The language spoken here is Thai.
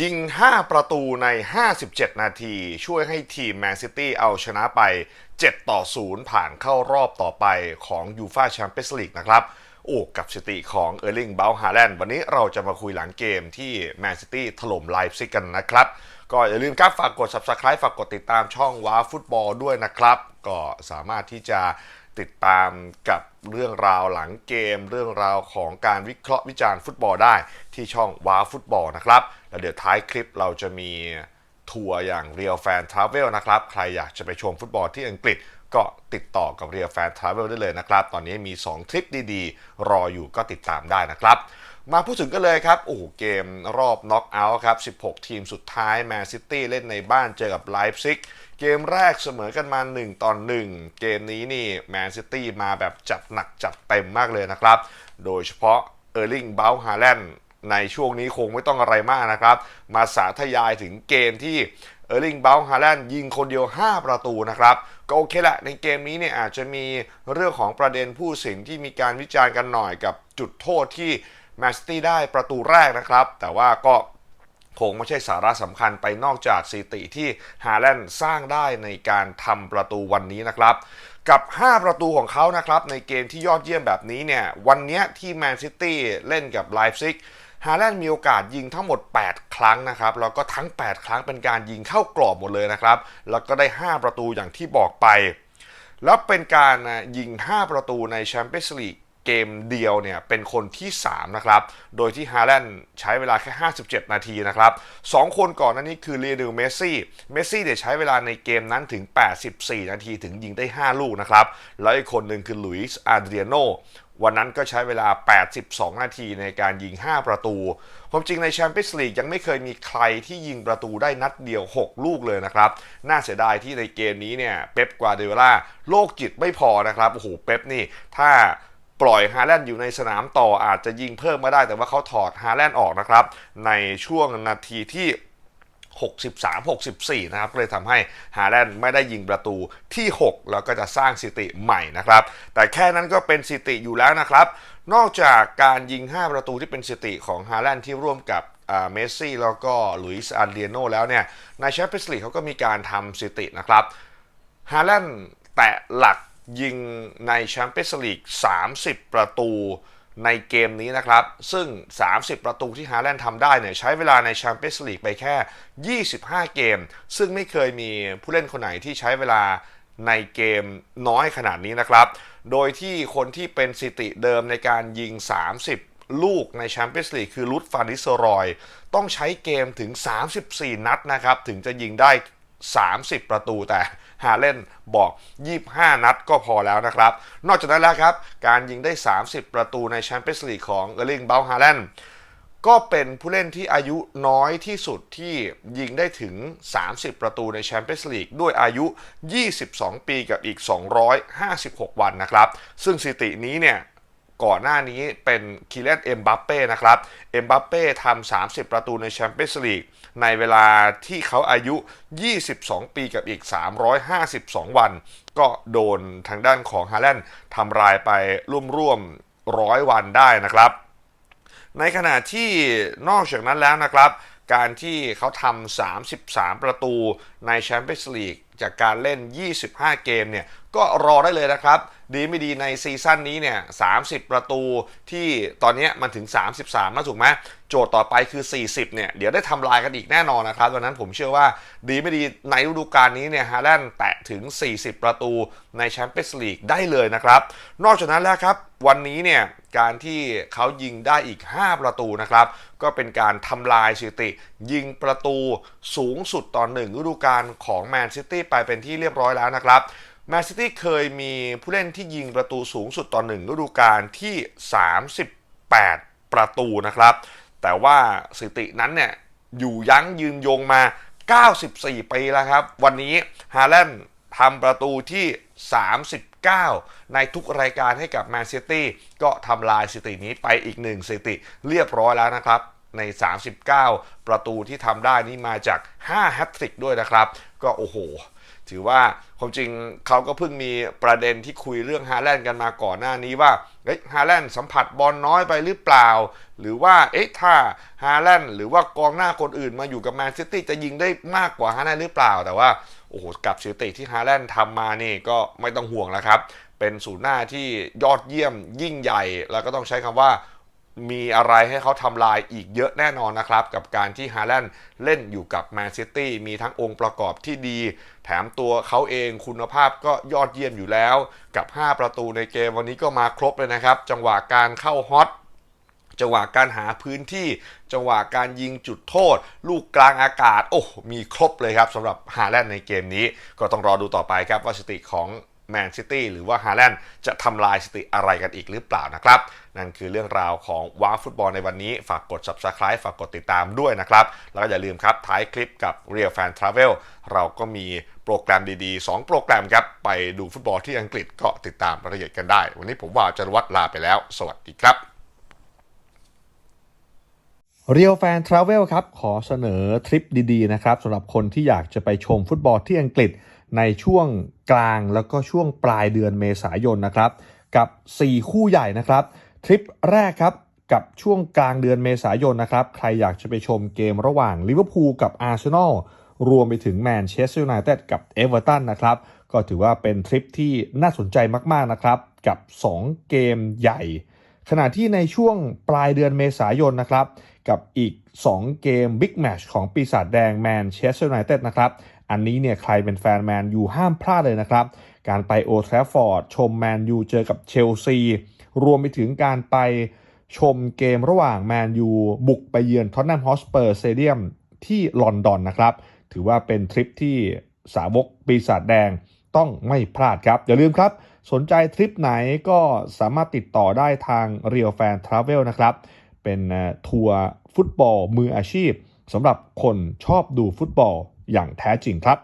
ยิง 5 ประตูใน 57 นาที ช่วยให้ทีมแมนซิตี้เอาชนะไป 7 ต่อ 0 ผ่านเข้ารอบต่อไปของยูฟาแชมเปี้ยนส์ลีกนะครับ โอ้กับสติของเออร์ลิงเบลฮาแลนด์วันนี้เราจะมาคุยหลังเกมที่แมนซิตี้ถล่มไลฟ์ซิกกันนะครับ ก็อย่าลืมครับฝากกด subscribe ฝากกดติดตามช่องว้าฟุตบอลด้วยนะครับ ก็สามารถที่จะ ติดตามกับเรื่องราวหลังเกม เรื่องราวของการวิเคราะห์วิจารณ์ฟุตบอลได้ที่ช่องว้าฟุตบอลนะครับ แล้วเดี๋ยวท้ายคลิปเราจะมีทัวร์อย่างเรียลแฟนทราเวลนะครับ ใครอยากจะไปชมฟุตบอลที่อังกฤษก็ติดต่อกับเรียลแฟนทราเวลได้เลยนะครับ ตอนนี้มี 2 ทริปดีๆ รออยู่ก็ติดตามได้นะครับ มาพูดถึงกันเลยครับ โอ้โห เกมรอบน็อกเอาท์ครับ 16 ทีมสุดท้ายแมนซิตี้เล่นในบ้านเจอกับไลฟ์ซิก เกมแรกเสมอกันมา 1 ต่อ 1 เกมนี้นี่แมนซิตี้มาแบบจัดหนักจัดเต็มมากเลยนะครับ โดยเฉพาะเออร์ลิงเบลฮาแลนด์ในช่วงนี้คงไม่ต้องอะไรมากนะครับ มาสาธยายถึงเกมที่เออร์ลิงเบลฮาแลนด์ยิงคนเดียว 5 ประตูนะครับ ก็โอเคแหละในเกมนี้เนี่ยอาจจะมีเรื่องของประเด็นผู้สินที่มีการวิจารณ์กันหน่อยกับจุดโทษที่ แมนซิตี้ได้ประตูแรกนะครับ แต่ว่าก็คงไม่ใช่สาระสำคัญไปนอกจากสถิติที่ฮาแลนด์สร้างได้ในการทำประตูวันนี้นะครับกับ 5 ประตูของเขานะครับ ในเกมที่ยอดเยี่ยมแบบนี้เนี่ย วันนี้ที่แมนซิตี้เล่นกับไลฟ์ซิกฮาแลนด์มีโอกาสยิงทั้งหมด 8 ครั้งนะครับ แล้วก็ทั้ง 8 ครั้งเป็นการยิงเข้ากรอบหมดเลยนะครับ แล้วก็ได้ 5 ประตูอย่างที่บอกไป แล้วเป็นการยิง 5 ประตูในแชมเปี้ยนส์ลีก เกมเดียวเนี่ยเป็นคนที่ 3 นะครับ โดยที่ฮาแลนด์ใช้เวลาแค่ 57 นาทีนะครับ 2 คนก่อนนั้นนี้คือเรียนเมสซี่ เมสซี่เนี่ยใช้เวลาในเกมนั้นถึง 84 นาทีถึงยิงได้ 5 ลูกนะครับ แล้วอีกคนหนึ่งคือลุยส์อาเดรียโนวันนั้นก็ใช้เวลา 82 นาทีในการยิง 5 ประตู ความจริงในแชมเปี้ยนส์ลีกยังไม่เคยมีใครที่ยิงประตูได้นัดเดียว 6 ลูกเลยนะครับ น่าเสียดายที่ในเกมนี้เนี่ย เป๊ปกวาเดโอล่าโรคจิตไม่พอนะครับ โอ้โห เป๊ปนี่ ถ้า ปล่อยฮาแลนด์อยู่ในสนามต่ออาจจะยิงเพิ่มมาได้ แต่ว่าเขาถอดฮาแลนด์ออกนะครับในช่วงนาทีที่ 63-64 นะครับก็เลยทำให้ฮาแลนด์ไม่ได้ยิงประตูที่ 6 แล้วก็จะสร้างสถิติใหม่นะครับ แต่แค่นั้นก็เป็นสถิติอยู่แล้วนะครับ นอกจากการยิง 5 ประตูที่เป็นสถิติของฮาแลนด์ที่ร่วมกับเมสซี่แล้วก็ลุยส์อาร์เดียโนแล้วเนี่ยในแชมเปี้ยนส์ลีกเขาก็มีการทำสถิตินะครับฮาแลนด์แตะหลัก ยิงในแชมเปี้ยนส์ลีก 30 ประตูในเกมนี้นะครับ ซึ่ง 30 ประตูที่ฮาแลนด์ทำได้เนี่ยใช้เวลาในแชมเปี้ยนส์ลีกไปแค่ 25 เกม ซึ่งไม่เคยมีผู้เล่นคนไหนที่ใช้เวลาในเกมน้อยขนาดนี้นะครับ โดยที่คนที่เป็นสิติเดิมในการยิง 30 ลูกในแชมเปี้ยนส์ลีกคือลุดฟานิสรอย ต้องใช้เกมถึง 34 นัดนะครับ ถึงจะยิงได้ 30 ประตูแต่ ฮาเล่นบอก 25 นัดก็พอแล้วนะครับ นอกจากนั้นแล้วครับ การยิงได้ 30 ประตูในแชมเปี้ยนส์ลีกของเออร์ลิงเบลฮาแลนด์ก็เป็นผู้เล่นที่อายุน้อยที่สุดที่ยิงได้ถึง 30 ประตูในแชมเปี้ยนส์ลีกด้วยอายุ 22 ปีกับอีก 256 วันนะครับ ซึ่งสถิตินี้เนี่ย ก่อนหน้านี้เป็นคิเลนเอ็มบัปเป้นะครับ เอ็มบัปเป้ทำ30 ประตูในแชมเปี้ยนส์ลีกในเวลาที่เขาอายุ 22 ปีกับอีก 352 วัน ก็โดนทางด้านของฮาแลนด์ทำลายไปร่วมๆร้อยวันได้นะครับ ในขณะที่นอกจากนั้นแล้วนะครับ การที่เขาทำ 33 ประตูในแชมเปี้ยนส์ลีกจากการเล่น 25 เกมเนี่ย ก็รอได้เลยนะครับ ดีไม่ดีในซีซั่นนี้เนี่ย 30 ประตูที่ตอนนี้มันถึง 33แล้วถูกไหมโจทย์ต่อไปคือ 40 เนี่ย เดี๋ยวได้ทำลายกันอีกแน่นอนนะครับดังนั้นผมเชื่อว่าดีไม่ดีในฤดูกาลนี้เนี่ยฮาแลนด์แตะถึง 40 ประตูในแชมเปี้ยนส์ลีกได้เลยนะครับ นอกจากนั้นแล้วครับวันนี้เนี่ยการที่เขายิงได้อีก 5 ประตูนะครับ ก็เป็นการทำลายสถิติ ยิงประตูสูงสุดต่อหนึ่งฤดูกาลของแมนซิตี้ไปเป็นที่เรียบร้อยแล้วนะครับ แมนซิตี้เคยมีผู้เล่นที่ยิงประตูสูงสุดต่อหนึ่งฤดูกาลที่ 38 ประตูนะครับ แต่ว่าสถิตินั้นเนี่ยอยู่ยั้งยืนยงมา 94 ปีแล้วครับ วันนี้ฮาแลนด์ทำประตูที่ 39 ในทุกรายการให้กับแมนซิตี้ก็ทำลายสถิตินี้ไปอีกหนึ่งสถิติเรียบร้อยแล้วนะครับ ใน 39 ประตูที่ทำได้นี่มาจาก 5 แฮตทริกด้วยนะครับ ก็โอ้โห ถือว่าความจริงเขาก็เพิ่งมีประเด็นที่คุยเรื่องฮาแลนด์กันมาก่อนหน้านี้ว่าเอ๊ะฮาแลนด์สัมผัสบอลน้อยไปหรือเปล่า หรือว่าเอ๊ะถ้าฮาแลนด์หรือว่ากองหน้าคนอื่นมาอยู่กับแมนซิตี้จะยิงได้มากกว่าฮาแลนด์หรือเปล่า แต่ว่าโอ้โหกับสถิติที่ฮาแลนด์ทำมานี่ก็ไม่ต้องห่วงแล้วครับ เป็นศูนย์หน้าที่ยอดเยี่ยมยิ่งใหญ่ แล้วก็ต้องใช้คำว่า มีอะไรให้เขาทำลายอีกเยอะแน่นอนนะครับ กับการที่ฮาแลนด์เล่นอยู่กับแมนซิตี้มีทั้งองค์ประกอบที่ดี แถมตัวเขาเองคุณภาพก็ยอดเยี่ยมอยู่แล้ว กับ 5 ประตูในเกมวันนี้ก็มาครบเลยนะครับ จังหวะการเข้าฮอตจังหวะการหาพื้นที่ จังหวะการยิงจุดโทษ ลูกกลางอากาศ โอ้มีครบเลยครับสำหรับฮาแลนด์ในเกมนี้ ก็ต้องรอดูต่อไปครับว่าสติของแมนซิตี้หรือว่าฮาแลนด์จะทำลายสติอะไรกันอีกหรือเปล่านะครับ นั่นคือเรื่องราวของว้าฟุตบอลในวันนี้ ฝากกด subscribe ฝากกดติดตามด้วยนะครับ แล้วก็อย่าลืมครับ ท้ายคลิปกับ Real Fan Travel เราก็มีโปรแกรมดีๆ 2 โปรแกรมครับ ไปดูฟุตบอลที่อังกฤษก็ติดตามรายละเอียดกันได้ วันนี้ผมว่าจรวัตรลาไปแล้ว สวัสดีครับ เรียวแฟนทราเวลครับขอเสนอทริปดีๆนะครับสำหรับคนที่อยากจะไปชมฟุตบอลที่อังกฤษในช่วงกลางแล้วก็ช่วงปลายเดือนเมษายนนะครับ กับ 4 คู่ใหญ่นะครับ ทริปแรกครับกับช่วงกลางเดือนเมษายนนะครับ ใครอยากจะไปชมเกมระหว่างลิเวอร์พูลกับอาร์เซนอลรวมไปถึงแมนเชสเตอร์ยูไนเต็ดกับเอเวอร์ตันนะครับ ก็ถือว่าเป็นทริปที่น่าสนใจมากๆนะครับ กับ 2 เกมใหญ่ ขณะที่ในช่วงปลายเดือนเมษายนนะครับ กับอีก 2 เกมบิ๊กแมชของปีศาจแดงแมนเชสเตอร์ยูไนเต็ดนะครับ อันนี้เนี่ยใครเป็นแฟนแมนอยู่ห้ามพลาดเลยนะครับ การไปโอทราฟอร์ดชมแมนยูเจอกับเชลซี รวมไปถึงการไปชมเกมระหว่างแมนยูบุกไปเยือนท็อตแนมฮอสเปอร์สเตเดียมที่ลอนดอนนะครับ ถือว่าเป็นทริปที่สาวกปีศาจแดงต้องไม่พลาดครับ อย่าลืมครับ สนใจทริปไหนก็สามารถติดต่อได้ทาง Real Fan Travel นะครับ เป็นทัวร์ฟุตบอลมืออาชีพสำหรับคนชอบดูฟุตบอลอย่างแท้จริงครับ